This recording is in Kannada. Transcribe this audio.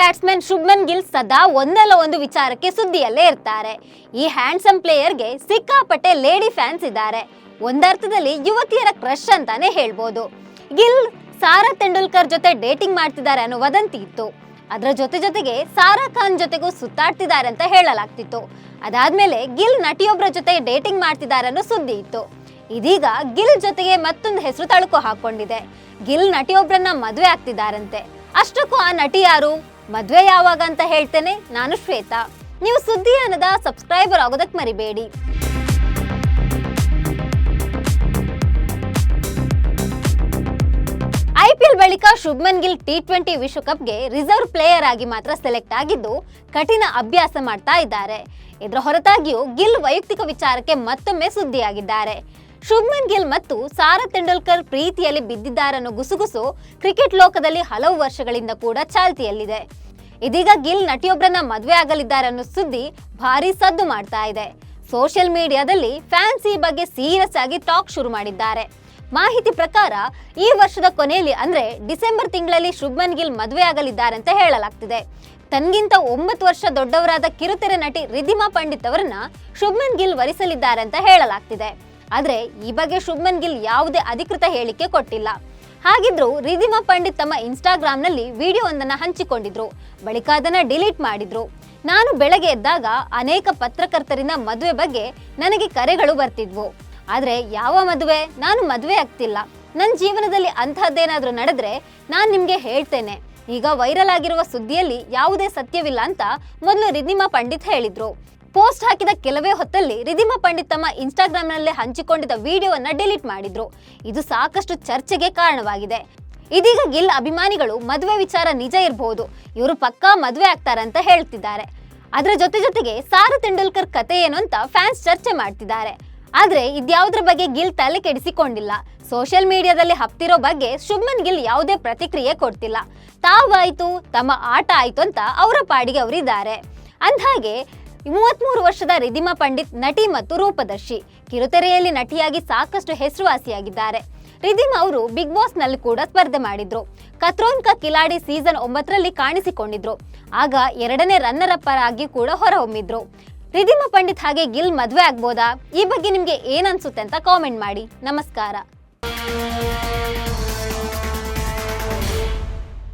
ಬ್ಯಾಟ್ಸ್ಮನ್ ಶುಭ್ಮನ್ ಗಿಲ್ ಸದಾ ಒಂದಲ್ಲ ಒಂದು ವಿಚಾರಕ್ಕೆ ಸುದ್ದಿಯಲ್ಲೇ ಇರ್ತಾರೆ. ಈ ಹ್ಯಾಂಡ್ಸಮ್ ಪ್ಲೇಯರ್ಗೆ ಸಿಕ್ಕಾಪಟ್ಟೆ ಲೇಡಿ ಫ್ಯಾನ್ಸ್ ಇದ್ದಾರೆ. ಒಂದರ್ಥದಲ್ಲಿ ಯುವತಿಯರ ಕ್ರಶ್ ಅಂತಾನೆ ಹೇಳ್ಬೋದು. ಗಿಲ್, ಸಾರಾ ತೆಂಡೂಲ್ಕರ್ ಜೊತೆ ಡೇಟಿಂಗ್ ಮಾಡ್ತಿದ್ದಾರೆ ಅನ್ನೋ ವದಂತಿ ಇತ್ತು. ಅದರ ಜೊತೆ ಜೊತೆಗೆ ಸಾರಾ ಖಾನ್ ಜೊತೆಗೂ ಸುತ್ತಾಡ್ತಿದ್ದಾರೆ ಅಂತ ಹೇಳಲಾಗ್ತಿತ್ತು. ಅದಾದ್ಮೇಲೆ ಗಿಲ್ ನಟಿಯೊಬ್ಬರ ಜೊತೆ ಡೇಟಿಂಗ್ ಮಾಡ್ತಿದ್ದಾರೆ ಅನ್ನೋ ಸುದ್ದಿ ಇತ್ತು. ಇದೀಗ ಗಿಲ್ ಜೊತೆಗೆ ಮತ್ತೊಂದು ಹೆಸರು ತಳುಕು ಹಾಕೊಂಡಿದೆ ಗಿಲ್ ನಟಿಯೊಬ್ಬರನ್ನ ಮದುವೆ ಆಗ್ತಿದ್ದಾರಂತೆ. ಅಷ್ಟಕ್ಕೂ ಆ ನಟಿ ಯಾರು? ಮದ್ವೆ ಯಾವಾಗ ಅಂತ ಹೇಳ್ತೇನೆ, ನಾನು ಶ್ವೇತಾ. ನೀವು ಸುದ್ದಿ ಅನ್ನದ ಸಬ್ಸ್ಕ್ರೈಬರ್ ಆಗೋದಕ್ಕೆ ಮರಿಬೇಡಿ. ಐಪಿಎಲ್ ಬಳಿಕ ಶುಭ್ಮನ್ ಗಿಲ್ ಟಿ ಟ್ವೆಂಟಿ ವಿಶ್ವಕಪ್ಗೆ ರಿಸರ್ವ್ ಪ್ಲೇಯರ್ ಆಗಿ ಮಾತ್ರ ಸೆಲೆಕ್ಟ್ ಆಗಿದ್ದು ಕಠಿಣ ಅಭ್ಯಾಸ ಮಾಡ್ತಾ ಇದ್ದಾರೆ. ಇದರ ಹೊರತಾಗಿಯೂ ಗಿಲ್ ವೈಯಕ್ತಿಕ ವಿಚಾರಕ್ಕೆ ಮತ್ತೊಮ್ಮೆ ಸುದ್ದಿಯಾಗಿದ್ದಾರೆ. ಶುಭ್ಮನ್ ಗಿಲ್ ಮತ್ತು ಸಾರಾ ತೆಂಡೂಲ್ಕರ್ ಪ್ರೀತಿಯಲ್ಲಿ ಬಿದ್ದಿದ್ದಾರನ್ನು ಗುಸುಗುಸು ಕ್ರಿಕೆಟ್ ಲೋಕದಲ್ಲಿ ಹಲವು ವರ್ಷಗಳಿಂದ ಕೂಡ ಚಾಲ್ತಿಯಲ್ಲಿದೆ. ಇದೀಗ ಗಿಲ್ ನಟಿಯೊಬ್ಬರನ್ನ ಮದುವೆ ಆಗಲಿದ್ದಾರನ್ನು ಸುದ್ದಿ ಭಾರಿ ಸದ್ದು ಮಾಡ್ತಾ ಇದೆ. ಸೋಷಿಯಲ್ ಮೀಡಿಯಾದಲ್ಲಿ ಫ್ಯಾನ್ಸ್ ಈ ಬಗ್ಗೆ ಸೀರಿಯಸ್ ಆಗಿ ಟಾಕ್ ಶುರು ಮಾಡಿದ್ದಾರೆ. ಮಾಹಿತಿ ಪ್ರಕಾರ ಈ ವರ್ಷದ ಕೊನೆಯಲ್ಲಿ ಅಂದ್ರೆ ಡಿಸೆಂಬರ್ ತಿಂಗಳಲ್ಲಿ ಶುಭ್ಮನ್ ಗಿಲ್ ಮದುವೆ ಆಗಲಿದ್ದಾರೆ ಅಂತ ಹೇಳಲಾಗ್ತಿದೆ. ತನ್ಗಿಂತ ಒಂಬತ್ತು ವರ್ಷ ದೊಡ್ಡವರಾದ ಕಿರುತೆರೆ ನಟಿ ರಿಧಿಮಾ ಪಂಡಿತ್ ಅವರನ್ನ ಶುಭ್ಮನ್ ಗಿಲ್ ವರಿಸಲಿದ್ದಾರೆ ಅಂತ ಹೇಳಲಾಗ್ತಿದೆ. ಆದ್ರೆ ಈ ಬಗ್ಗೆ ಶುಭ್ಮನ್ ಗಿಲ್ ಯಾವುದೇ ಅಧಿಕೃತ ಹೇಳಿಕೆ ಕೊಟ್ಟಿಲ್ಲ. ಹಾಗಿದ್ರು ರಿಧಿಮಾ ಪಂಡಿತ್ ತಮ್ಮ ಇನ್ಸ್ಟಾಗ್ರಾಮ್ನಲ್ಲಿ ವಿಡಿಯೋವೊಂದನ್ನು ಹಂಚಿಕೊಂಡಿದ್ರು. ಬಳಿಕ ಅದನ್ನು ಡಿಲೀಟ್ ಮಾಡಿದ್ರು. ನಾನು ಬೆಳಗ್ಗೆ ಎದ್ದಾಗ ಅನೇಕ ಪತ್ರಕರ್ತರಿಂದ ಮದುವೆ ಬಗ್ಗೆ ನನಗೆ ಕರೆಗಳು ಬರ್ತಿದ್ವು. ಆದರೆ ಯಾವ ಮದುವೆ? ನಾನು ಮದುವೆ ಆಗ್ತಿಲ್ಲ. ನನ್ನ ಜೀವನದಲ್ಲಿ ಅಂತಹದ್ದೇನಾದರೂ ನಡೆದ್ರೆ ನಾನು ನಿಮಗೆ ಹೇಳ್ತೇನೆ. ಈಗ ವೈರಲ್ ಆಗಿರುವ ಸುದ್ದಿಯಲ್ಲಿ ಯಾವುದೇ ಸತ್ಯವಿಲ್ಲ ಅಂತ ಮೊದಲು ರಿಧಿಮಾ ಪಂಡಿತ್ ಹೇಳಿದ್ರು. ಪೋಸ್ಟ್ ಹಾಕಿದ ಕೆಲವೇ ಹೊತ್ತಲ್ಲಿ ರಿಧಿಮಾ ಪಂಡಿತ್ ತಮ್ಮ ಇನ್ಸ್ಟಾಗ್ರಾಮ್ನಲ್ಲೇ ಹಂಚಿಕೊಂಡಿದ್ದ ವಿಡಿಯೋವನ್ನ ಡಿಲೀಟ್ ಮಾಡಿದ್ರು. ಇದು ಸಾಕಷ್ಟು ಚರ್ಚೆಗೆ ಕಾರಣವಾಗಿದೆ. ಇದೀಗ ಗಿಲ್ ಅಭಿಮಾನಿಗಳು ಮದುವೆ ವಿಚಾರ ನಿಜ ಇರಬಹುದು ಇವರು ಪಕ್ಕಾ ಮದುವೆ ಆಗ್ತಾರಂತ ಹೇಳ್ತಿದ್ದಾರೆ. ಅದರ ಜೊತೆ ಜೊತೆಗೆ ಸಾರಾ ತೆಂಡೂಲ್ಕರ್ ಕತೆ ಏನು ಅಂತ ಫ್ಯಾನ್ಸ್ ಚರ್ಚೆ ಮಾಡ್ತಿದ್ದಾರೆ. ಆದ್ರೆ ಇದ್ಯಾವುದ್ರ ಬಗ್ಗೆ ಗಿಲ್ ತಲೆ ಕೆಡಿಸಿಕೊಂಡಿಲ್ಲ. ಸೋಷಿಯಲ್ ಮೀಡಿಯಾದಲ್ಲಿ ಹಪ್ತಿರೋ ಬಗ್ಗೆ ಶುಭ್ಮನ್ ಗಿಲ್ ಯಾವುದೇ ಪ್ರತಿಕ್ರಿಯೆ ಕೊಡ್ತಿಲ್ಲ. ತಾವಾಯ್ತು, ತಮ್ಮ ಆಟ ಆಯ್ತು ಅಂತ ಅವರ ಪಾಡಿಗೆ ಅವರಿದ್ದಾರೆ. ಅಂದ್ಹಾಗೆ ಮೂವತ್ಮೂರು ವರ್ಷದ ರಿಧಿಮಾ ಪಂಡಿತ್ ನಟಿ ಮತ್ತು ರೂಪದರ್ಶಿ. ಕಿರುತೆರೆಯಲ್ಲಿ ನಟಿಯಾಗಿ ಸಾಕಷ್ಟು ಹೆಸರುವಾಸಿಯಾಗಿದ್ದಾರೆ. ರಿಧಿಮಾ ಅವರು ಬಿಗ್ ಬಾಸ್ನಲ್ಲಿ ಕೂಡ ಸ್ಪರ್ಧೆ ಮಾಡಿದ್ರು. ಕತ್ರೋನ್ ಕಾ ಕಿಲಾಡಿ ಸೀಸನ್ ಒಂಬತ್ತರಲ್ಲಿ ಕಾಣಿಸಿಕೊಂಡಿದ್ರು. ಆಗ ಎರಡನೇ ರನ್ನರ್ ಅಪ್ಪರ್ ಆಗಿ ಕೂಡ ಹೊರಹೊಮ್ಮಿದ್ರು. ರಿಧಿಮಾ ಪಂಡಿತ್ ಹಾಗೆ ಗಿಲ್ ಮದುವೆ ಆಗ್ಬೋದಾ? ಈ ಬಗ್ಗೆ ನಿಮ್ಗೆ ಏನನ್ಸುತ್ತೆ ಅಂತ ಕಾಮೆಂಟ್ ಮಾಡಿ. ನಮಸ್ಕಾರ.